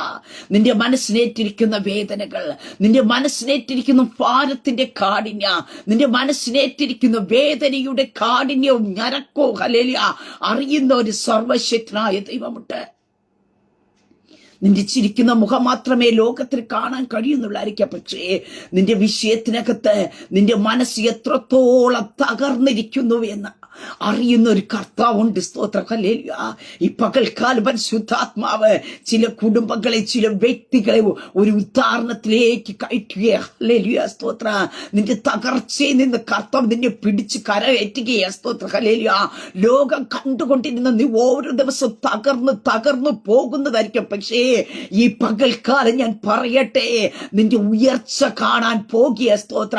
നിന്റെ മനസ്സിനേറ്റിരിക്കുന്ന വേദനകൾ നിന്റെ മനസ്സിനേറ്റിരിക്കുന്ന ഭാരത്തിന്റെ കാഠിന്യ നിന്റെ മനസ്സിനേറ്റിരിക്കുന്ന വേദനയുടെ കാഠിന്യവും ഞരക്കോ ഹലേലിയ അറിയുന്ന ഒരു സർവശക്തനായ ദൈവമുണ്ട്. നിന്റെ ചിരിക്കുന്ന മുഖം മാത്രമേ ലോകത്തിൽ കാണാൻ കഴിയുന്നുള്ളായിരിക്കാം. പക്ഷേ നിന്റെ വിഷയത്തിനകത്ത് നിന്റെ മനസ്സ് എത്രത്തോളം തകർന്നിരിക്കുന്നു എന്ന് അറിയുന്ന ഒരു കർത്താവുണ്ട്. സ്തോത്ര. ഹല്ലേലൂയ. ഈ പകൽക്കാല പരിശുദ്ധാത്മാവ് ചില കുടുംബങ്ങളെ ചില വ്യക്തികളെ ഒരു ഉദാഹരണത്തിലേക്ക് കയറ്റുകയാ. ഹല്ലേലൂയ. സ്തോത്ര. നിന്റെ തകർച്ചയിൽ നിന്ന് കർത്താവ് നിന്നെ പിടിച്ച് കരകയറ്റുകയാ. സ്തോത്ര. ഹല്ലേലൂയ. ലോകം കണ്ടുകൊണ്ടിരുന്ന നീ ഓരോ ദിവസം തകർന്ന് തകർന്നു പോകുന്നതായിരിക്കും. പക്ഷേ ഈ പകൽക്കാലം ഞാൻ പറയട്ടെ നിന്റെ ഉയർച്ച കാണാൻ പോകിയ സ്തോത്ര.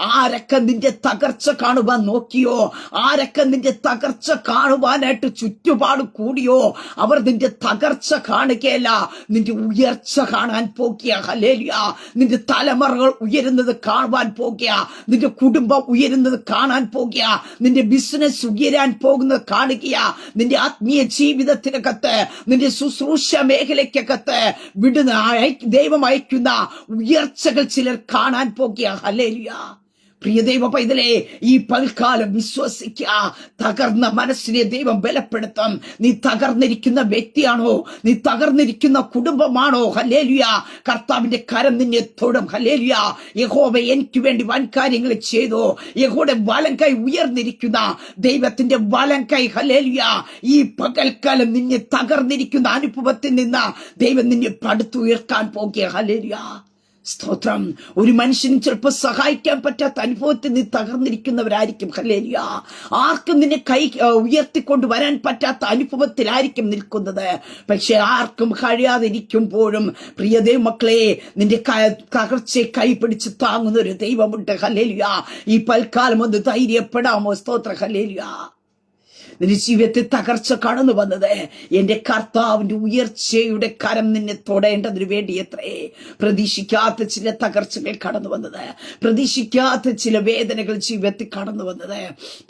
ആരൊക്കെ നിന്റെ തകർച്ച കാണുവാൻ നോക്കിയോ? ആരൊക്കെ നിന്റെ തകർച്ച കാണുവാനായിട്ട് ചുറ്റുപാട് കൂടിയോ? അവർ നിന്റെ തകർച്ച കാണുകയല്ല. നിന്റെ ഉയർച്ച കാണാൻ പോകിയ ഹലേലിയ നിന്റെ തലമുറകൾ ഉയരുന്നത് കാണുവാൻ പോകിയ നിന്റെ കുടുംബം ഉയരുന്നത് കാണാൻ പോകിയ നിന്റെ ബിസിനസ് ഉയരാൻ പോകുന്നത് കാണുകയ. നിന്റെ ആത്മീയ ജീവിതത്തിനകത്ത് നിന്റെ ശുശ്രൂഷ മേഖലയ്ക്കകത്ത് വിടുന്ന ദൈവം അയക്കുന്ന ഉയർച്ചകൾ ചിലർ കാണാൻ പോകിയ ഹലേലിയ പ്രിയ ദൈവ പൈതലേ ഈ പൽക്കാലം വിശ്വസിക്ക തകർന്ന മനസ്സിനെ ദൈവം ബലപ്പെടുത്തും. നീ തകർന്നിരിക്കുന്ന വ്യക്തിയാണോ? നീ തകർന്നിരിക്കുന്ന കുടുംബമാണോ? ഹലേലിയ കർത്താവിന്റെ കരം നിന്നെ തൊടും. ഹലേലിയ യഹോവ എനിക്ക് വേണ്ടി വൻ കാര്യങ്ങൾ ചെയ്തു. യഹോയുടെ വലം കൈ ഉയർന്നിരിക്കുന്ന ദൈവത്തിന്റെ വലം കൈ ഹലേലിയ ഈ പകൽക്കാലം നിന്നെ തകർന്നിരിക്കുന്ന അനുഭവത്തിൽ നിന്ന് ദൈവം നിന്നെ പടുത്തുയർക്കാൻ പോകിയ ഹലേലിയ സ്തോത്രം. ഒരു മനുഷ്യന് ചിലപ്പോൾ സഹായിക്കാൻ പറ്റാത്ത അനുഭവത്തിൽ നീ തകർന്നിരിക്കുന്നവരായിരിക്കും. ഹല്ലേലിയ. ആർക്കും നിന്നെ കൈ ഉയർത്തിക്കൊണ്ട് വരാൻ പറ്റാത്ത അനുഭവത്തിലായിരിക്കും നിൽക്കുന്നത്. പക്ഷെ ആർക്കും കഴിയാതിരിക്കുമ്പോഴും പ്രിയ മക്കളെ നിന്റെ തകർച്ചയെ കൈപിടിച്ച് താങ്ങുന്ന ഒരു ദൈവമുണ്ട്. ഹല്ലേലിയ. ഈ പൽക്കാലം ഒന്ന് ധൈര്യപ്പെടാമോ? സ്തോത്ര. ഹല്ലേലിയ. നിന്റെ ജീവിതത്തിൽ തകർച്ച കടന്നു വന്നത്. എന്റെ കർത്താവിന്റെ ഉയർച്ചയുടെ കരം നിന്നെ തൊടേണ്ടതിന് വേണ്ടി എത്രേ പ്രതീക്ഷിക്കാത്ത ചില തകർച്ചകൾ കടന്നു വന്നത്. പ്രതീക്ഷിക്കാത്ത ചില വേദനകൾ ജീവിതത്തിൽ കടന്നു വന്നത്.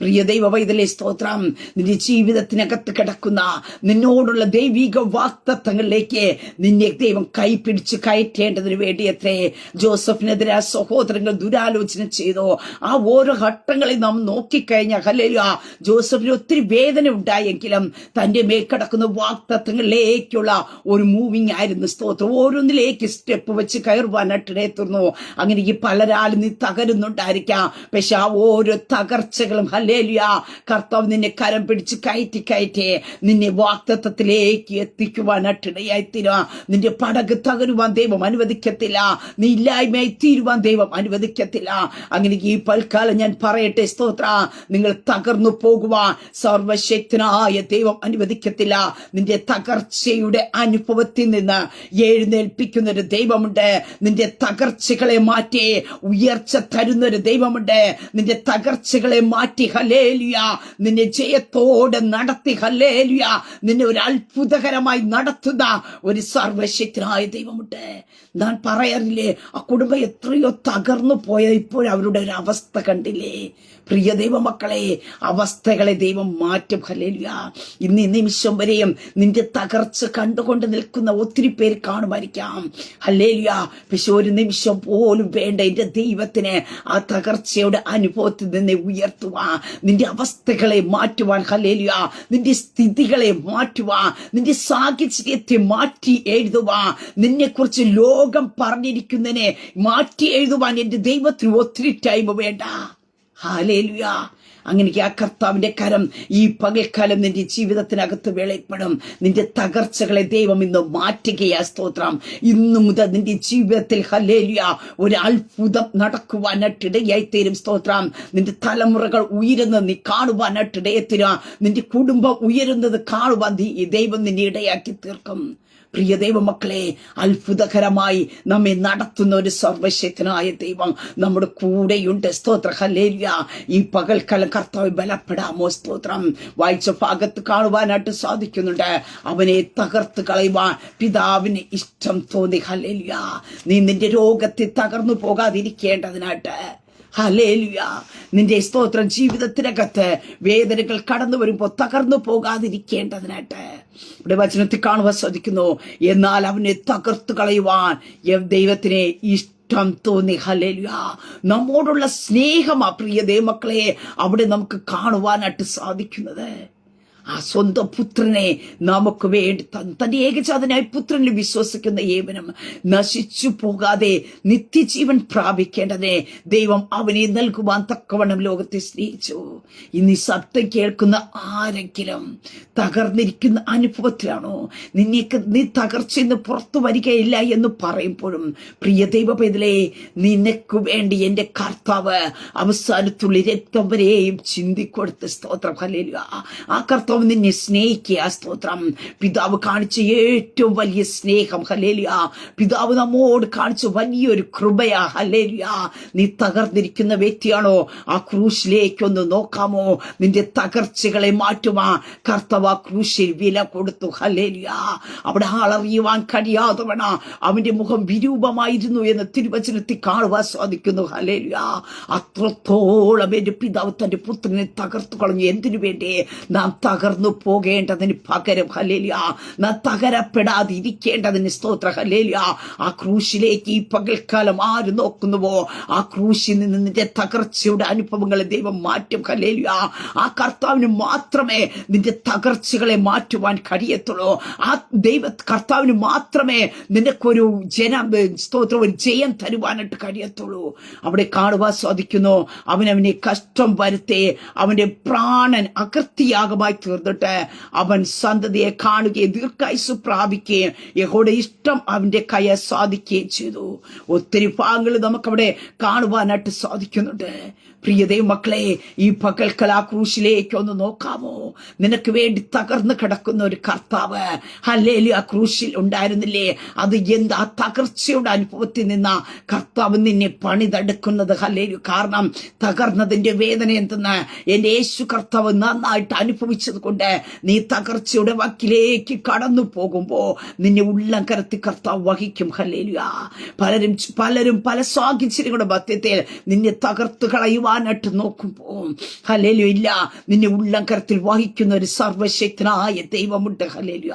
പ്രിയ ദൈവ വൈതലെ സ്തോത്രം. നിന്റെ ജീവിതത്തിനകത്ത് കിടക്കുന്ന നിന്നോടുള്ള ദൈവിക വാക്തത്വങ്ങളിലേക്ക് നിന്നെ ദൈവം കൈപിടിച്ച് കയറ്റേണ്ടതിന് വേണ്ടി എത്രേ ജോസഫിനെതിരെ സഹോദരങ്ങൾ ദുരാലോചന ചെയ്തു. ആ ഓരോ ഘട്ടങ്ങളെ നാം നോക്കിക്കഴിഞ്ഞാൽ ഹല്ലേലൂയ ജോസഫിന് ഒത്തിരി വേദന ഉണ്ടായെങ്കിലും തന്റെ മേൽ കിടക്കുന്ന വാക്തത്വങ്ങളിലേക്കുള്ള ഒരു മൂവിങ് ആയിരുന്നു സ്തോത്രം. ഓരോന്നിലേക്ക് സ്റ്റെപ്പ് വെച്ച് കയറുവാനായിട്ട് തീർന്നു അങ്ങനെ ഈ പലരാലും നീ തകരുന്നുണ്ടായിരിക്കാം. പക്ഷെ ആ ഓരോ തകർച്ചകളും ഹല്ലേലിയ കർത്താവ് നിന്നെ കരം പിടിച്ച് കയറ്റി കയറ്റി നിന്നെ വാക്തത്വത്തിലേക്ക് എത്തിക്കുവാനായിട്ടിടയായി ഇടയായിത്തീരുക നിന്റെ പടക് തകരുവാൻ ദൈവം അനുവദിക്കത്തില്ല. നീ ഇല്ലായ്മയായി തീരുവാൻ ദൈവം അനുവദിക്കത്തില്ല. അങ്ങനെ ഈ പൽക്കാലം ഞാൻ പറയട്ടെ സ്തോത്ര. നിങ്ങൾ തകർന്നു പോകുവാൻ സർവശക്തനായ ദൈവം അനുവദിക്കത്തില്ല. നിന്റെ തകർച്ചയുടെ അനുഭവത്തിൽ നിന്ന് എഴുന്നേൽപ്പിക്കുന്ന ഒരു ദൈവമുണ്ട്. നിന്റെ തകർച്ചകളെ മാറ്റി ഉയർച്ച തരുന്ന ഒരു ദൈവമുണ്ട്. നിന്റെ തകർച്ചകളെ മാറ്റി ഹലേലിയ നിന്നെ ജയത്തോടെ നടത്തി ഹലേലിയ നിന്നെ ഒരു അത്ഭുതകരമായി നടത്തുന്ന ഒരു സർവശക്തനായ ദൈവമുണ്ട്. ഞാൻ പറയാറില്ലേ ആ കുടുംബം എത്രയോ തകർന്നു പോയ ഇപ്പോഴവരുടെ ഒരു അവസ്ഥ കണ്ടില്ലേ? പ്രിയ ദൈവമക്കളെ അവസ്ഥകളെ ദൈവം മാറ്റും. ഹല്ലേലൂയ. ഇന്ന് നിമിഷം വരെയും നിന്റെ തകർച്ച കണ്ടുകൊണ്ട് നിൽക്കുന്ന ഒത്തിരി പേര് കാണുമായിരിക്കാം. ഹല്ലേലൂയ. പക്ഷെ ഒരു നിമിഷം പോലും വേണ്ട എന്റെ ദൈവത്തിന് ആ തകർച്ചയുടെ അനുഭവത്തിൽ നിന്നെ ഉയർത്തുക നിന്റെ അവസ്ഥകളെ മാറ്റുവാൻ ഹല്ലേലൂയ. നിന്റെ സ്ഥിതികളെ മാറ്റുവാൻ നിന്റെ സാഹചര്യത്തെ മാറ്റി എഴുതുവാൻ നിന്നെ കുറിച്ച് ലോകം പറഞ്ഞിരിക്കുന്നതിനെ മാറ്റി എഴുതുവാൻ എന്റെ ദൈവത്തിന് ഒത്തിരി ടൈം വേണ്ട. ഹാലേലുയ. അങ്ങനെ ആ കർത്താവിന്റെ കരം ഈ പകൽക്കാലം നിന്റെ ജീവിതത്തിനകത്ത് വേളയിൽപ്പെടും നിന്റെ തകർച്ചകളെ ദൈവം ഇന്ന് മാറ്റുകയാ സ്തോത്രം. ഇന്നു മുതൽ നിന്റെ ജീവിതത്തിൽ ഹലേലിയ ഒരു അത്ഭുതം നടക്കുവാനായിട്ടിടയായി തീരും സ്തോത്രം. നിന്റെ തലമുറകൾ ഉയരുന്നത് നീ കാണുവാനായിട്ടിടയെ തീരാ നിന്റെ കുടുംബം ഉയരുന്നത് കാണുവാൻ നീ ദൈവം നിന്നെ ഇടയാക്കി തീർക്കും പ്രിയ ദൈവമക്കളെ അത്ഭുതകരമായി നമ്മെ നടത്തുന്ന ഒരു സർവശക്തനായ ദൈവം നമ്മുടെ കൂടെയുണ്ട്. സ്തോത്ര. ഹല്ലേലൂയ. ഈ പകൽക്കാലം കർത്താവ് ബലപ്പെടാമോ? സ്തോത്രം. വായിച്ച ഭാഗത്ത് കാണുവാനായിട്ട് സാധിക്കുന്നുണ്ട്. അവനെ തകർത്ത് കളയുവാൻ പിതാവിന് ഇഷ്ടം തോന്നി. ഹല്ലേലൂയ. നീ നിന്റെ രോഗത്തെ തകർന്നു പോകാതിരിക്കേണ്ടതിനായിട്ട്. ഹലേലുയ നിന്റെ സ്തോത്രം ജീവിതത്തിനകത്ത് വേദനകൾ കടന്നു വരുമ്പോൾ തകർന്നു പോകാതിരിക്കേണ്ടതിനായിട്ട്. ഇവിടെ വചനത്തിൽ കാണുവാൻ സാധിക്കുന്നു. എന്നാൽ അവനെ തകർത്തു കളയുവാൻ ദൈവത്തിനെ ഇഷ്ടം തോന്നി. ഹലേലുയ നമ്മോടുള്ള സ്നേഹം സ്നേഹമാ പ്രിയ ദേവമക്കളെ അവിടെ നമുക്ക് കാണുവാനായിട്ട് സാധിക്കുന്നത്. ആ സ്വന്തം പുത്രനെ നമുക്ക് വേണ്ടി തന്റെ ഏകജാതനായ പുത്രനിൽ വിശ്വസിക്കുന്ന ഏവനും നശിച്ചു പോകാതെ നിത്യജീവൻ പ്രാപിക്കേണ്ടതിനെ ദൈവം അവനെ നൽകുവാൻ തക്കവണ്ണം ലോകത്തെ സ്നേഹിച്ചു. ഇനി ശബ്ദം കേൾക്കുന്ന ആരെങ്കിലും തകർന്നിരിക്കുന്ന അനുഭവത്തിലാണോ? നിന്നേക്ക് നീ തകർച്ചെന്ന് പുറത്തു വരികയില്ല എന്ന് പറയുമ്പോഴും പ്രിയ ദൈവ പൈതലേ നിനക്ക് വേണ്ടി എന്റെ കർത്താവ് അവസാനത്തുള്ളി രക്തം വരെയും ചിന്തിക്കൊടുത്ത് സ്തോത്രം. ഹല്ലേലൂയ. ആ കർത്താവ് നിന്നെ സ്നേഹിക്കുക സ്തോത്രം പിതാവ് കാണിച്ച ഏറ്റവും വലിയ സ്നേഹം ഹലേലിയ പിതാവ് നമ്മോട് കാണിച്ച വലിയൊരു കൃപയാ ഹലേലിയ നീ തകർന്നിരിക്കുന്ന വ്യക്തിയാണോ? ആ ക്രൂശിലേക്കൊന്ന് നോക്കാമോ? നിന്റെ തകർച്ചകളെ മാറ്റുവാ കർത്താവ് ക്രൂശിൽ വില കൊടുത്തു ഹലേലിയ അവിടെ ആളറിയുവാൻ കഴിയാതവണ അവന്റെ മുഖം വിരൂപമായിരുന്നു എന്ന് തിരുവചനത്തിൽ കാണുവാൻ സാധിക്കുന്നു ഹലേലിയ അത്രത്തോളം എന്റെ പിതാവ് തന്റെ പുത്രനെ തകർത്തു കളഞ്ഞു എന്തിനു വേണ്ടി? നാം തകർന്നു പോകേണ്ടതിന് പകരം ഹലേലിയ തകരപ്പെടാതിരിക്കേണ്ടതിന് സ്തോത്ര ഹലേലിയ ആ ക്രൂശിലേക്ക് ഈ പകൽക്കാലം ആര് നോക്കുന്നുവോ? ആ ക്രൂശിൽ നിന്ന് നിന്റെ തകർച്ചയുടെ അനുഭവങ്ങളെ ദൈവം മാറ്റും ഹലേലിയ ആ കർത്താവിന് മാത്രമേ നിന്റെ തകർച്ചകളെ മാറ്റുവാൻ കഴിയത്തുള്ളൂ. ആ ദൈവ കർത്താവിന് മാത്രമേ നിനക്കൊരു ജന സ്തോത്രം ഒരു ജയം തരുവാനായിട്ട് കഴിയത്തുള്ളൂ. അവിടെ കാണുവാൻ സാധിക്കുന്നു അവനവനെ കഷ്ടം വരുത്തേ അവന്റെ പ്രാണൻ അകൃത്യയാഗമായി തീർന്നു. തീർന്നിട്ട് അവൻ സന്തതിയെ കാണുകയും ദീർഘായുസ് പ്രാപിക്കുകയും യഹോയുടെ ഇഷ്ടം അവന്റെ കയ സാധിക്കുകയും ചെയ്തു. ഒത്തിരി ഭാഗങ്ങൾ നമുക്കവിടെ കാണുവാനായിട്ട് സാധിക്കുന്നുണ്ട്. പ്രിയതേ മക്കളെ ഈ പകൽക്കൽ ആ ക്രൂശിലേക്ക് ഒന്ന് നോക്കാമോ? നിനക്ക് വേണ്ടി തകർന്നു കിടക്കുന്ന ഒരു കർത്താവ് ഹല്ലേലു ആ ക്രൂശിൽ ഉണ്ടായിരുന്നില്ലേ? അത് എന്താ തകർച്ചയുടെ അനുഭവത്തിൽ നിന്ന കർത്താവ് നിന്നെ പണിതെടുക്കുന്നത്? ഹല്ലേലു കാരണം തകർന്നതിന്റെ വേദന എന്തെന്ന് എന്റെ യേശു കർത്താവ് നന്നായിട്ട് അനുഭവിച്ചത് കൊണ്ട് നീ തകർച്ചയുടെ വക്കിലേക്ക് കടന്നു പോകുമ്പോ നിന്നെ ഉള്ളം കരത്തി കർത്താവ് വഹിക്കും. ഹല്ലേലുയാ പലരും പലരും പല സ്വാഗിച്ചിരികളുടെ മധ്യത്തിൽ നിന്നെ തകർത്തു തകർത്ത് കളയുവാനായിട്ട് നോക്കുമ്പോ. ഹലേലു ഇല്ല നിന്നെ ഉള്ളം കരത്തിൽ വഹിക്കുന്ന ഒരു സർവശക്തനായ ദൈവമുണ്ട്. ഹലേലു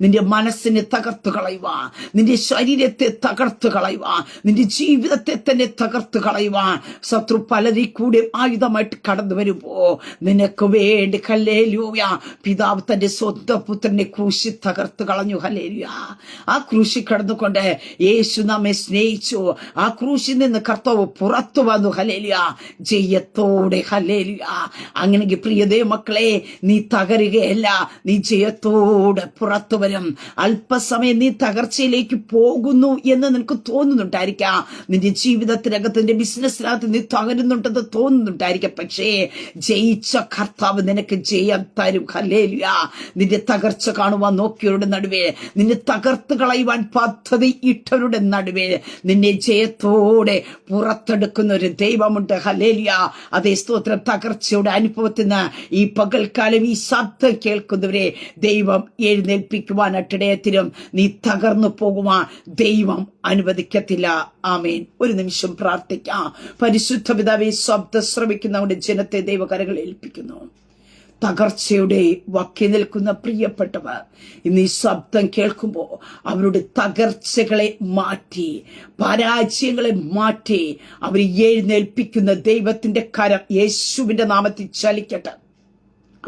നിന്റെ മനസ്സിനെ തകർത്തു കളയുക നിന്റെ ശരീരത്തെ തകർത്തു കളയുക നിന്റെ ജീവിതത്തെ തന്നെ തകർത്തു കളയുക ശത്രു പലരിൽ കൂടെ ആയുധമായിട്ട് കടന്നു വരുമ്പോ നിനക്ക് വേണ്ടി. ഹലേലൂയ പിതാവ് തന്റെ സ്വന്തം പുത്രനെ ക്രൂശി തകർത്തു കളഞ്ഞു. ഹലേലു ആ ക്രൂശി കടന്നുകൊണ്ട് യേശു നമ്മെ സ്നേഹിച്ചു. ആ ക്രൂശിൽ നിന്ന് കർത്താവ് പുറത്തു വന്നു. ഹലേലിയ ജയത്തോടെ ഹലേലിയ അങ്ങനെങ്കിൽ പ്രിയതേ മക്കളെ നീ തകരുകയല്ല നീ ജയത്തോടെ പുറത്തു വരും. അല്പസമയം നീ തകർച്ചയിലേക്ക് പോകുന്നു എന്ന് നിനക്ക് തോന്നുന്നുണ്ടായിരിക്കാം. നിന്റെ ജീവിതത്തിനകത്ത് നിന്റെ ബിസിനസ്സിനകത്ത് നീ തകരുന്നുണ്ടെന്ന് തോന്നുന്നുണ്ടായിരിക്കാം. പക്ഷേ ജയിച്ച കർത്താവ് നിനക്ക് ജയം തരും. ഹലേലിയ നിന്റെ തകർച്ച കാണുവാൻ നോക്കിയവരുടെ നടുവേ നിന്നെ തകർത്ത് കളയുവാൻ പദ്ധതി ഇട്ടവരുടെ നടുവേ നിന്നെ ജയത്തോടെ പുറത്തെടുക്കുന്ന ഒരു ദൈവമുണ്ട് ഹലേലിയ അതേ സ്തോത്രം തകർച്ചയുടെ അനുഭവത്തിൽ നിന്ന് ഈ പകൽക്കാലം ഈ ശബ്ദം കേൾക്കുന്നവരെ ദൈവം എഴുന്നേൽപ്പിക്കുവാനായിട്ടിടയത്തിനും നീ തകർന്നു പോകുവാൻ ദൈവം അനുവദിക്കത്തില്ല. ആമേൻ. ഒരു നിമിഷം പ്രാർത്ഥിക്കാം. പരിശുദ്ധ പിതാവെ ശബ്ദം ശ്രമിക്കുന്നവരുടെ ജനത്തെ ദൈവകരങ്ങൾ ഏൽപ്പിക്കുന്നു. തകർച്ചയുടെ വക്കി നിൽക്കുന്ന പ്രിയപ്പെട്ടവർ ഇന്ന് ഈ ശബ്ദം കേൾക്കുമ്പോൾ അവരുടെ തകർച്ചകളെ മാറ്റി പരാജയങ്ങളെ മാറ്റി അവർ എഴുന്നേൽപ്പിക്കുന്ന ദൈവത്തിന്റെ കരം യേശുവിന്റെ നാമത്തിൽ ചലിക്കട്ടെ.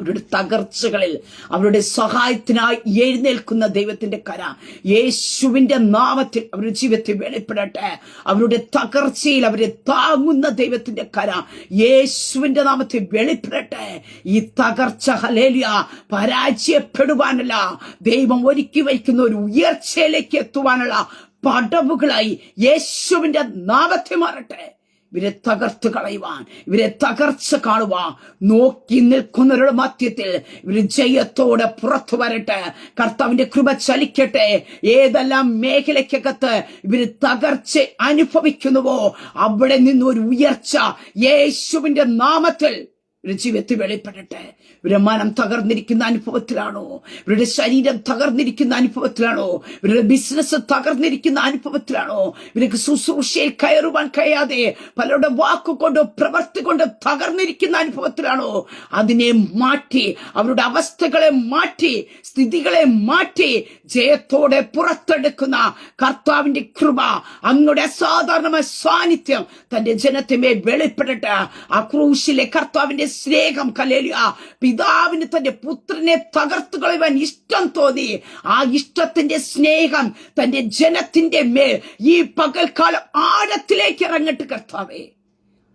അവരുടെ തകർച്ചകളിൽ അവരുടെ സഹായത്തിനായി എഴുന്നേൽക്കുന്ന ദൈവത്തിന്റെ കര. യേശുവിന്റെ നാമത്തിൽ അവരുടെ ജീവിതത്തിൽ വെളിപ്പെടട്ടെ. അവരുടെ തകർച്ചയിൽ അവരെ താങ്ങുന്ന ദൈവത്തിന്റെ കര. യേശുവിന്റെ നാമത്തിൽ വെളിപ്പെടട്ടെ. ഈ തകർച്ച ഹലേലിയ പരാജയപ്പെടുവാനല്ല. ദൈവം ഒരുക്കി വയ്ക്കുന്ന ഒരു ഉയർച്ചയിലേക്ക് എത്തുവാനുള്ള പടവുകളായി യേശുവിന്റെ നാമത്തെ മാറട്ടെ. ഇവരെ തകർത്ത് കളയുവാൻ ഇവരെ തകർച്ച കാണുവാൻ നോക്കി നിൽക്കുന്നവരുടെ മധ്യത്തിൽ ഇവർ ജയത്തോടെ പുറത്തു വരട്ടെ കർത്താവിന്റെ കൃപ ചലിക്കട്ടെ ഏതെല്ലാം മേഖലയ്ക്കകത്ത് ഇവർ തകർച്ച അനുഭവിക്കുന്നുവോ അവിടെ നിന്ന് ഒരു ഉയർച്ച യേശുവിന്റെ നാമത്തിൽ ഇവരുടെ ജീവിതത്തിൽ വെളിപ്പെടട്ടെ ഇവരുടെ മനം തകർന്നിരിക്കുന്ന അനുഭവത്തിലാണോ? ഇവരുടെ ശരീരം തകർന്നിരിക്കുന്ന അനുഭവത്തിലാണോ? ഇവരുടെ ബിസിനസ് തകർന്നിരിക്കുന്ന അനുഭവത്തിലാണോ? ഇവർക്ക് ശുശ്രൂഷയിൽ കയറുവാൻ കഴിയാതെ പലരുടെ വാക്കുകൊണ്ടോ പ്രവർത്തി കൊണ്ടോ തകർന്നിരിക്കുന്ന അനുഭവത്തിലാണോ? അതിനെ മാറ്റി അവരുടെ അവസ്ഥകളെ മാറ്റി സ്ഥിതികളെ മാറ്റി ജയത്തോടെ പുറത്തെടുക്കുന്ന കർത്താവിന്റെ കൃപ അങ്ങയുടെ അസാധാരണമായ സാന്നിധ്യം തന്റെ ജനത്തിന്മേൽ വെളിപ്പെടട്ടെ. ആ ക്രൂശിലെ കർത്താവിന്റെ സ്നേഹം കലേലിയ. പിതാവിന് തന്റെ പുത്രനെ തകർത്തു കളയുവാൻ ഇഷ്ടം തോന്നി. ആ ഇഷ്ടത്തിന്റെ സ്നേഹം തന്റെ ജനത്തിന്റെ മേൽ ഈ പകൽക്കാലം ആഴത്തിലേക്ക് ഇറങ്ങട്ട് കർത്താവേ.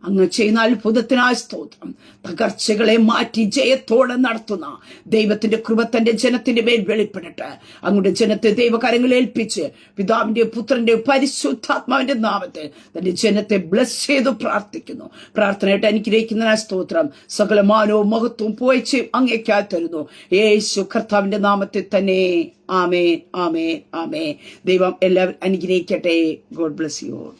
അങ്ങ് ചെയ്യുന്ന അത്ഭുതത്തിനായ സ്തോത്രം. തകർച്ചകളെ മാറ്റി ജയത്തോടെ നടത്തുന്ന ദൈവത്തിന്റെ കൃപ തന്റെ ജനത്തിന്റെ മേൽ വെളിപ്പെടട്ടെ. അങ്ങയുടെ ജനത്തെ ദൈവകാര്യങ്ങൾ ഏൽപ്പിച്ച് പിതാവിന്റെ പുത്രന്റെ പരിശുദ്ധാത്മാവിന്റെ നാമത്തെ തന്റെ ജനത്തെ ബ്ലസ് ചെയ്ത് പ്രാർത്ഥിക്കുന്നു. പ്രാർത്ഥനയായിട്ട് അനുഗ്രഹിക്കുന്ന സ്തോത്രം. സകലമാനവും മഹത്വവും പോയച്ച് അങ്ങേക്കായി തരുന്നു. യേശു കർത്താവിന്റെ നാമത്തിൽ തന്നെ. ആമേ ആമേ ആമേ ദൈവം എല്ലാവരും അനുഗ്രഹിക്കട്ടെ. God bless you